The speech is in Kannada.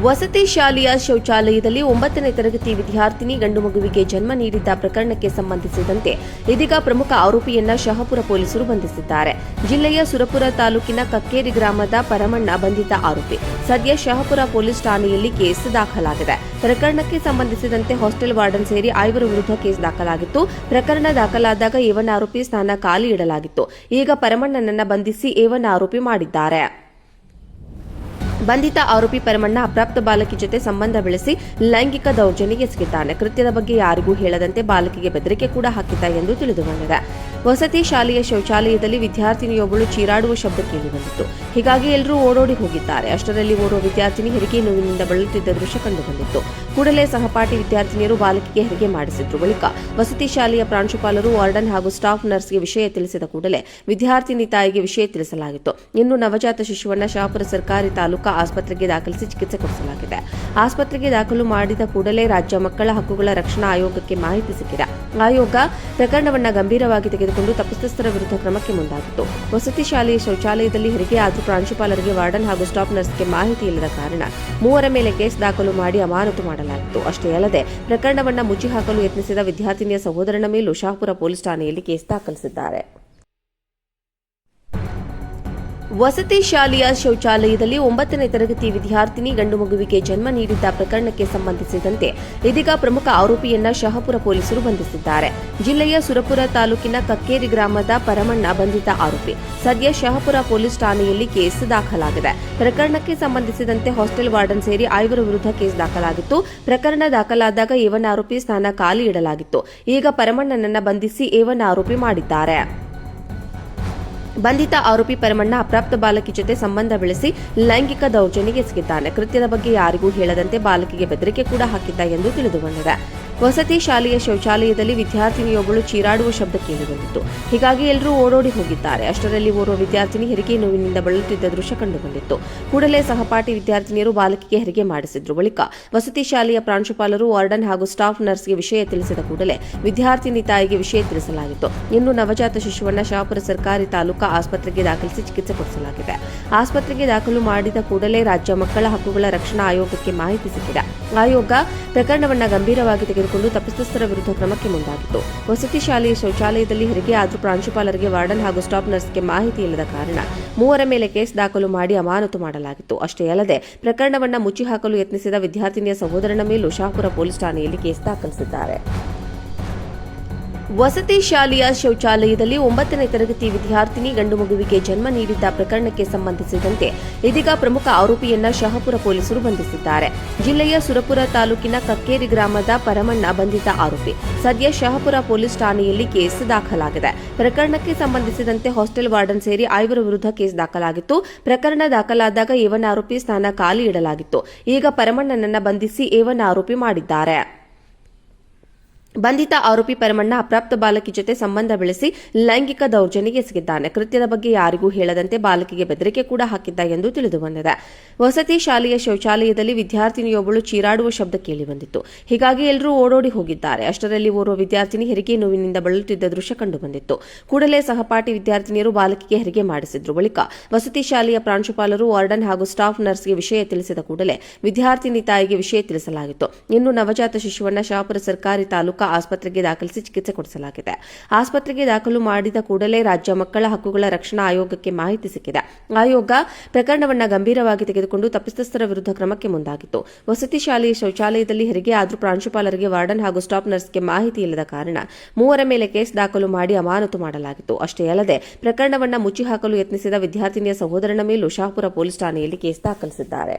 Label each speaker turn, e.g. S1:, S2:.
S1: ವಸತಿ ಶಾಲೆಯ ಶೌಚಾಲಯದಲ್ಲಿ ಒಂಬತ್ತನೇ ತರಗತಿ ವಿದ್ಯಾರ್ಥಿನಿ ಗಂಡು ಮಗುವಿಗೆ ಜನ್ಮ ನೀಡಿದ್ದ ಪ್ರಕರಣಕ್ಕೆ ಸಂಬಂಧಿಸಿದಂತೆ ಇದೀಗ ಪ್ರಮುಖ ಆರೋಪಿಯನ್ನ ಶಹಪುರ ಪೊಲೀಸರು ಬಂಧಿಸಿದ್ದಾರೆ. ಜಿಲ್ಲೆಯ ಸುರಪುರ ತಾಲೂಕಿನ ಕಕ್ಕೇರಿ ಗ್ರಾಮದ ಪರಮಣ್ಣ ಬಂಧಿತ ಆರೋಪಿ. ಸದ್ಯ ಶಹಪುರ ಪೊಲೀಸ್ ಠಾಣೆಯಲ್ಲಿ ಕೇಸ್ ದಾಖಲಾಗಿದೆ. ಪ್ರಕರಣಕ್ಕೆ ಸಂಬಂಧಿಸಿದಂತೆ ಹಾಸ್ಟೆಲ್ ವಾರ್ಡನ್ ಸೇರಿ ಐವರ ವಿರುದ್ಧ ಕೇಸ್ ದಾಖಲಾಗಿತ್ತು. ಪ್ರಕರಣ ದಾಖಲಾದಾಗ ಏವನ್ ಆರೋಪಿ ಸ್ಥಾನ ಖಾಲಿ ಇಡಲಾಗಿತ್ತು. ಈಗ ಪರಮಣ್ಣನನ್ನ ಬಂಧಿಸಿ ಏವನ್ ಆರೋಪಿ ಮಾಡಿದ್ದಾರೆ. ಬಂಧಿತ ಆರೋಪಿ ಪರಮಣ್ಣ ಅಪ್ರಾಪ್ತ ಬಾಲಕಿ ಜೊತೆ ಸಂಬಂಧ ಬೆಳೆಸಿ ಲೈಂಗಿಕ ದೌರ್ಜನ್ಯ ಎಸಗಿದ್ದಾನೆ ಕೃತ್ಯದ ಬಗ್ಗೆ ಯಾರಿಗೂ ಹೇಳದಂತೆ ಬಾಲಕಿಗೆ ಬೆದರಿಕೆ ಕೂಡ ಹಾಕಿದ್ದ ಎಂದು ತಿಳಿದು ಬಂದಿದೆ ವಸತಿ ಶಾಲೆಯ ಶೌಚಾಲಯದಲ್ಲಿ ವಿದ್ಯಾರ್ಥಿನಿಯೊಬ್ಬಳು ಚೀರಾಡುವ ಶಬ್ದ ಕೇಳಿಬಂದಿತ್ತು ಹೀಗಾಗಿ ಎಲ್ಲರೂ ಓಡೋಡಿ ಹೋಗಿದ್ದಾರೆ. ಅಷ್ಟರಲ್ಲಿ ಓರ್ವ ವಿದ್ಯಾರ್ಥಿನಿ ಹೆರಿಗೆ ನೋವಿನಿಂದ ಬಳಲುತ್ತಿದ್ದ ದೃಶ್ಯ ಕಂಡುಬಂದಿತ್ತು. ಕೂಡಲೇ ಸಹಪಾಠಿ ವಿದ್ಯಾರ್ಥಿನಿಯರು ಬಾಲಕಿಗೆ ಹೆರಿಗೆ ಮಾಡಿಸಿದ್ರು. ಬಳಿಕ ವಸತಿ ಶಾಲೆಯ ಪ್ರಾಂಶುಪಾಲರು, ವಾರ್ಡನ್ ಹಾಗೂ ಸ್ಟಾಫ್ ನರ್ಸ್ಗೆ ವಿಷಯ ತಿಳಿಸಿದ ಕೂಡಲೇ ವಿದ್ಯಾರ್ಥಿನಿ ತಾಯಿಗೆ ವಿಷಯ ತಿಳಿಸಲಾಗಿತ್ತು. ಇನ್ನು ನವಜಾತ ಶಿಶುವನ್ನ ಶಾಪುರ ಸರ್ಕಾರಿ ತಾಲೂಕಾ ಆಸ್ಪತ್ರೆಗೆ ದಾಖಲಿಸಿ ಚಿಕಿತ್ಸೆ ಕೊಡಿಸಲಾಗಿದೆ. ಆಸ್ಪತ್ರೆಗೆ ದಾಖಲು ಮಾಡಿದ ಕೂಡಲೇ ರಾಜ್ಯ ಮಕ್ಕಳ ಹಕ್ಕುಗಳ ರಕ್ಷಣಾ ಆಯೋಗಕ್ಕೆ ಮಾಹಿತಿ ಸಿಕ್ಕಿದೆ. ಆಯೋಗ ಪ್ರಕರಣವನ್ನು ಗಂಭೀರವಾಗಿ ತೆಗೆದುಕೊಂಡು ತಪ್ಪಿತಸ್ಥರ ವಿರುದ್ಧ ಕ್ರಮಕ್ಕೆ ಮುಂದಾಗಿತ್ತು. ವಸತಿ ಶಾಲೆಯ ಶೌಚಾಲಯದಲ್ಲಿ ಹೆರಿಗೆ ಆದರೂ ಪ್ರಾಂಶುಪಾಲರಿಗೆ ವಾರ್ಡನ್ ಹಾಗೂ ಸ್ಟಾಫ್ ನರ್ಸ್ಗೆ ಮಾಹಿತಿ ಇಲ್ಲದ ಕಾರಣ ಮೂವರ ಮೇಲೆ ಕೇಸ್ ದಾಖಲು ಮಾಡಿ ಅಮಾನತು ಮಾಡಲಾಗಿತ್ತು. ಅಷ್ಟೇ ಅಲ್ಲದೆ, ಪ್ರಕರಣವನ್ನ ಮುಚ್ಚಿ ಹಾಕಲು ಯತ್ನಿಸಿದ ವಿದ್ಯಾರ್ಥಿನಿಯ ಸಹೋದರನ ಮೇಲೂ ಶಾಹಪುರ ಪೊಲೀಸ್ ಠಾಣೆಯಲ್ಲಿ ಕೇಸ್ ದಾಖಲಿಸಿದ್ದಾರೆ. ವಸತಿ ಶಾಲೆಯ ಶೌಚಾಲಯದಲ್ಲಿ ಒಂಬತ್ತನೇ ತರಗತಿ ವಿದ್ಯಾರ್ಥಿನಿ ಗಂಡು ಮಗುವಿಗೆ ಜನ್ಮ ನೀಡಿದ್ದ ಪ್ರಕರಣಕ್ಕೆ ಸಂಬಂಧಿಸಿದಂತೆ ಇದೀಗ ಪ್ರಮುಖ ಆರೋಪಿಯನ್ನ ಶಹಪುರ ಪೊಲೀಸರು ಬಂಧಿಸಿದ್ದಾರೆ. ಜಿಲ್ಲೆಯ ಸುರಪುರ ತಾಲೂಕಿನ ಕಕ್ಕೇರಿ ಗ್ರಾಮದ ಪರಮಣ್ಣ ಬಂಧಿತ ಆರೋಪಿ. ಸದ್ಯ ಶಹಪುರ ಪೊಲೀಸ್ ಠಾಣೆಯಲ್ಲಿ ಕೇಸ್ ದಾಖಲಾಗಿದೆ. ಪ್ರಕರಣಕ್ಕೆ ಸಂಬಂಧಿಸಿದಂತೆ ಹಾಸ್ಟೆಲ್ ವಾರ್ಡನ್ ಸೇರಿ ಐವರ ವಿರುದ್ಧ ಕೇಸ್ ದಾಖಲಾಗಿತ್ತು. ಪ್ರಕರಣ ದಾಖಲಾದಾಗ ಏವನ್ ಆರೋಪಿ ಸ್ಥಾನ ಖಾಲಿ ಇಡಲಾಗಿತ್ತು. ಈಗ ಪರಮಣ್ಣನನ್ನ ಬಂಧಿಸಿ ಏವನ್ ಆರೋಪಿ ಮಾಡಿದ್ದಾರೆ. ಬಂಧಿತ ಆರೋಪಿ ಪರಮಣ್ಣ ಅಪ್ರಾಪ್ತ ಬಾಲಕಿ ಜೊತೆ ಸಂಬಂಧ ಬೆಳೆಸಿ ಲೈಂಗಿಕ ದೌರ್ಜನ್ಯ ಎಸಗಿದ್ದಾನೆ ಕೃತ್ಯದ ಬಗ್ಗೆ ಯಾರಿಗೂ ಹೇಳದಂತೆ ಬಾಲಕಿಗೆ ಬೆದರಿಕೆ ಕೂಡ ಹಾಕಿದ್ದ ಎಂದು ತಿಳಿದು ಬಂದಿದೆ ವಸತಿ ಶಾಲೆಯ ಶೌಚಾಲಯದಲ್ಲಿ ವಿದ್ಯಾರ್ಥಿನಿಯೊಬ್ಬಳು ಚೀರಾಡುವ ಶಬ್ದ ಕೇಳಿಬಂದಿತ್ತು. ಹೀಗಾಗಿ ಎಲ್ಲರೂ ಓಡೋಡಿ ಹೋಗಿದ್ದಾರೆ. ಅಷ್ಟರಲ್ಲಿ ಓರ್ವ ವಿದ್ಯಾರ್ಥಿನಿ ಹೆರಿಗೆ ನೋವಿನಿಂದ ಬಳಲುತ್ತಿದ್ದ ದೃಶ್ಯ ಕಂಡುಬಂದಿತ್ತು. ಕೂಡಲೇ ಸಹಪಾಠಿ ವಿದ್ಯಾರ್ಥಿನಿಯರು ಬಾಲಕಿಗೆ ಹೆರಿಗೆ ಮಾಡಿಸಿದ್ರು. ಬಳಿಕ ವಸತಿ ಶಾಲೆಯ ಪ್ರಾಂಶುಪಾಲರು, ವಾರ್ಡನ್ ಹಾಗೂ ಸ್ಟಾಫ್ ನರ್ಸ್ಗೆ ವಿಷಯ ತಿಳಿಸಿದ ಕೂಡಲೇ ವಿದ್ಯಾರ್ಥಿನಿ ತಾಯಿಗೆ ವಿಷಯ ತಿಳಿಸಲಾಗಿತ್ತು. ಇನ್ನು ನವಜಾತ ಶಿಶುವನ್ನ ಶಹಾಪುರ ಸರ್ಕಾರಿ ತಾಲೂಕಾ ಆಸ್ಪತ್ರೆಗೆ ದಾಖಲಿಸಿ ಚಿಕಿತ್ಸೆ ಕೊಡಿಸಲಾಗಿದೆ. ಆಸ್ಪತ್ರೆಗೆ ದಾಖಲು ಮಾಡಿದ ಕೂಡಲೇ ರಾಜ್ಯ ಮಕ್ಕಳ ಹಕ್ಕುಗಳ ರಕ್ಷಣಾ ಆಯೋಗಕ್ಕೆ ಮಾಹಿತಿ ಸಿಕ್ಕಿದೆ. ಆಯೋಗ ಪ್ರಕರಣವನ್ನು ಗಂಭೀರವಾಗಿ ತೆಗೆದುಕೊಂಡು ತಪ್ಪಿತಸ್ಥರ ವಿರುದ್ಧ ಕ್ರಮಕ್ಕೆ ಮುಂದಾಗಿತ್ತು. ವಸತಿ ಶಾಲೆಯ ಶೌಚಾಲಯದಲ್ಲಿ ಹೆರಿಗೆ ಆದರೂ ಪ್ರಾಂಶುಪಾಲರಿಗೆ ವಾರ್ಡನ್ ಹಾಗೂ ಸ್ಟಾಫ್ ನರ್ಸ್ಗೆ ಮಾಹಿತಿ ಇಲ್ಲದ ಕಾರಣ ಮೂವರ ಮೇಲೆ ಕೇಸ್ ದಾಖಲು ಮಾಡಿ ಅಮಾನತು ಮಾಡಲಾಗಿತ್ತು. ಅಷ್ಟೇ ಅಲ್ಲದೆ, ಪ್ರಕರಣವನ್ನ ಮುಚ್ಚಿ ಹಾಕಲು ಯತ್ನಿಸಿದ ವಿದ್ಯಾರ್ಥಿನಿಯ ಸಹೋದರನ ಮೇಲೂ ಶಾಹಪುರ ಪೊಲೀಸ್ ಠಾಣೆಯಲ್ಲಿ ಕೇಸ್ ದಾಖಲಿಸಿದ್ದಾರೆ. ವಸತಿ ಶಾಲೆಯ ಶೌಚಾಲಯದಲ್ಲಿ ಒಂಬತ್ತನೇ ತರಗತಿ ವಿದ್ಯಾರ್ಥಿನಿ ಗಂಡು ಮಗುವಿಗೆ ಜನ್ಮ ನೀಡಿದ್ದ ಪ್ರಕರಣಕ್ಕೆ ಸಂಬಂಧಿಸಿದಂತೆ ಇದೀಗ ಪ್ರಮುಖ ಆರೋಪಿಯನ್ನ ಶಹಪುರ ಪೊಲೀಸರು ಬಂಧಿಸಿದ್ದಾರೆ. ಜಿಲ್ಲೆಯ ಸುರಪುರ ತಾಲೂಕಿನ ಕಕ್ಕೇರಿ ಗ್ರಾಮದ ಪರಮಣ್ಣ ಬಂಧಿತ ಆರೋಪಿ. ಸದ್ಯ ಶಹಪುರ ಪೊಲೀಸ್ ಠಾಣೆಯಲ್ಲಿ ಕೇಸ್ ದಾಖಲಾಗಿದೆ. ಪ್ರಕರಣಕ್ಕೆ ಸಂಬಂಧಿಸಿದಂತೆ ಹಾಸ್ಟೆಲ್ ವಾರ್ಡನ್ ಸೇರಿ ಐವರ ವಿರುದ್ಧ ಕೇಸ್ ದಾಖಲಾಗಿತ್ತು. ಪ್ರಕರಣ ದಾಖಲಾದಾಗ ಏವನ್ ಆರೋಪಿ ಸ್ಥಾನ ಖಾಲಿ ಇಡಲಾಗಿತ್ತು. ಈಗ ಪರಮಣ್ಣನನ್ನ ಬಂಧಿಸಿ ಏವನ್ ಆರೋಪಿ ಮಾಡಿದ್ದಾರೆ. ಬಂಧಿತ ಆರೋಪಿ ಪರಮಣ್ಣ ಅಪ್ರಾಪ್ತ ಬಾಲಕಿ ಜೊತೆ ಸಂಬಂಧ ಬೆಳೆಸಿ ಲೈಂಗಿಕ ದೌರ್ಜನ್ಯ ಎಸಗಿದ್ದಾನೆ ಕೃತ್ಯದ ಬಗ್ಗೆ ಯಾರಿಗೂ ಹೇಳದಂತೆ ಬಾಲಕಿಗೆ ಬೆದರಿಕೆ ಕೂಡ ಹಾಕಿದ್ದ ಎಂದು ತಿಳಿದು ಬಂದಿದೆ. ವಸತಿ ಶಾಲೆಯ ಶೌಚಾಲಯದಲ್ಲಿ ವಿದ್ಯಾರ್ಥಿನಿಯೊಬ್ಬಳು ಚೀರಾಡುವ ಶಬ್ದ ಕೇಳಿಬಂದಿತ್ತು ಹೀಗಾಗಿ ಎಲ್ಲರೂ ಓಡೋಡಿ ಹೋಗಿದ್ದಾರೆ. ಅಷ್ಟರಲ್ಲಿ ಓರ್ವ ವಿದ್ಯಾರ್ಥಿನಿ ಹೆರಿಗೆ ನೋವಿನಿಂದ ಬಳಲುತ್ತಿದ್ದ ದೃಶ್ಯ ಕಂಡುಬಂದಿತ್ತು ಕೂಡಲೇ ಸಹಪಾಠಿ ವಿದ್ಯಾರ್ಥಿನಿಯರು ಬಾಲಕಿಗೆ ಹೆರಿಗೆ ಮಾಡಿಸಿದ್ರು. ಬಳಿಕ ವಸತಿ ಶಾಲೆಯ ಪ್ರಾಂಶುಪಾಲರು, ವಾರ್ಡನ್ ಹಾಗೂ ಸ್ಟಾಫ್ ನರ್ಸ್ಗೆ ವಿಷಯ ತಿಳಿಸಿದ ಕೂಡಲೇ ವಿದ್ಯಾರ್ಥಿನಿ ತಾಯಿಗೆ ವಿಷಯ ತಿಳಿಸಲಾಗಿತ್ತು. ಇನ್ನು ನವಜಾತ ಶಿಶುವನ್ನ ಶಾಪುರ ಸರ್ಕಾರಿ ತಾಲೂಕಾ ಆಸ್ಪತ್ರೆಗೆ ದಾಖಲಿಸಿ ಚಿಕಿತ್ಸೆ ಕೊಡಿಸಲಾಗಿದೆ. ಆಸ್ಪತ್ರೆಗೆ ದಾಖಲು ಮಾಡಿದ ಕೂಡಲೇ ರಾಜ್ಯ ಮಕ್ಕಳ ಹಕ್ಕುಗಳ ರಕ್ಷಣಾ ಆಯೋಗಕ್ಕೆ ಮಾಹಿತಿ ಸಿಕ್ಕಿದೆ. ಆಯೋಗ ಪ್ರಕರಣವನ್ನು ಗಂಭೀರವಾಗಿ ತೆಗೆದುಕೊಂಡು ತಪ್ಪಿತಸ್ಥರ ವಿರುದ್ಧ ಕ್ರಮಕ್ಕೆ ಮುಂದಾಗಿತ್ತು. ವಸತಿ ಶಾಲೆಯ ಶೌಚಾಲಯದಲ್ಲಿ ಹೆರಿಗೆ ಆದರೂ ಪ್ರಾಂಶುಪಾಲರಿಗೆ ವಾರ್ಡನ್ ಹಾಗೂ ಸ್ಟಾಫ್ ನರ್ಸ್ಗೆ ಮಾಹಿತಿ ಇಲ್ಲದ ಕಾರಣ ಮೂವರ ಮೇಲೆ ಕೇಸ್ ದಾಖಲು ಮಾಡಿ ಅಮಾನತು ಮಾಡಲಾಗಿತ್ತು. ಅಷ್ಟೇ ಅಲ್ಲದೆ ಪ್ರಕರಣವನ್ನ ಮುಚ್ಚಿ ಹಾಕಲು ಯತ್ನಿಸಿದ ವಿದ್ಯಾರ್ಥಿನಿಯ ಸಹೋದರನ ಮೇಲೂ ಶಾಹಪುರ ಪೊಲೀಸ್ ಠಾಣೆಯಲ್ಲಿ ಕೇಸ್ ದಾಖಲಿಸಿದ್ದಾರೆ.